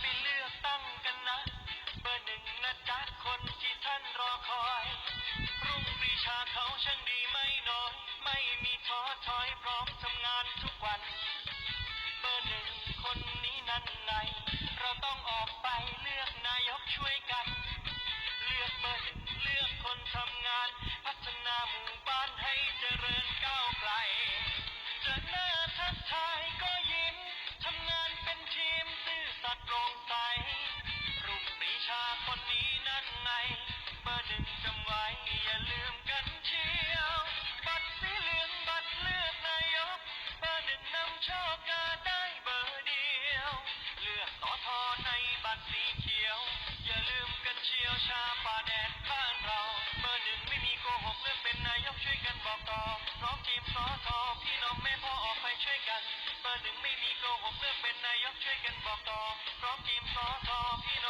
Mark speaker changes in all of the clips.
Speaker 1: ไปเลือกตั้งกันนะ เบอร์หนึ่งนะจ๊ะคนที่ท่านรอคอย รุ่งปรีชาเขาช่างดีไม่น้อย ไม่มีท้อถอยพร้อมทำงานทุกวัน บัตรสีเขียว อย่าลืมกันเชียวชาป่าแดดบ้านเรา เบอร์หนึ่งไม่มีโกหกเลือกเป็นนายกช่วยกันบอกต่อพร้อมทีมสอทอพี่น้องแม่พ่อออกไปช่วยกัน เบอร์หนึ่งไม่มีโกหกเลือกเป็นนายกช่วยกันบอกต่อพร้อมทีมสอทอพี่น้อง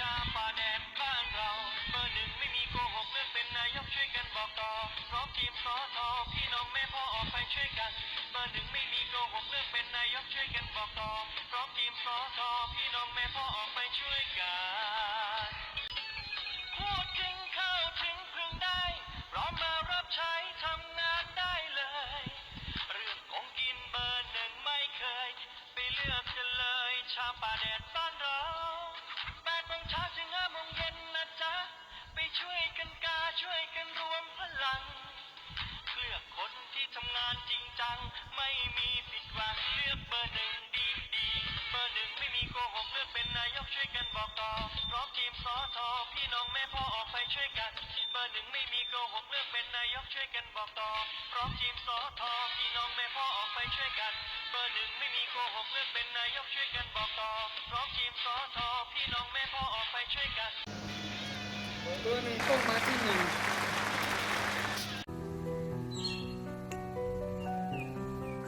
Speaker 1: ชาป่าแดดบ้านเราเบอร์หนึ่งไม่มีโกหกเลือกเป็นนายกช่วยกันบอกต่อพร้อมทีมสอทอพี่น้องแม่พ่อออกไปช่วยกันเบอร์หนึ่งไม่มีโกหกเลือกเป็นนายกช่วยกันบอกต่อพร้อมทีมสอทอพี่น้องแม่พ่อออกไปช่วยกันพูดจริงเข้าถึงพึงได้พร้อมมารับใช้ทำงานได้เลย เรื่องของกินเบอร์หนึ่งไม่เคย ไปเลือกกันเลย ชาป่าแดดบ้านเรา 사생아뭉뚱 같. อกต่อพร้อมทีมสอทอพี่น้องแม่พ่อออกไปช่วยกันเบอร์หนึ่งไม่มีโกหกเลือกเป็นนายกช่วยกันบอกต่อพร้อมทีมสอทอพี่น้องแม่พ่อออกไปช่วยกัน เบอร์หนึ่งไม่มีโกหกเลือกเป็นนายกช่วยกันบอกต่อพร้อมทีมสอทอพี่น้องแม่พ่อออกไปช่วยกัน
Speaker 2: เบอร์หนึ่งต้องมาที่หนึ่ง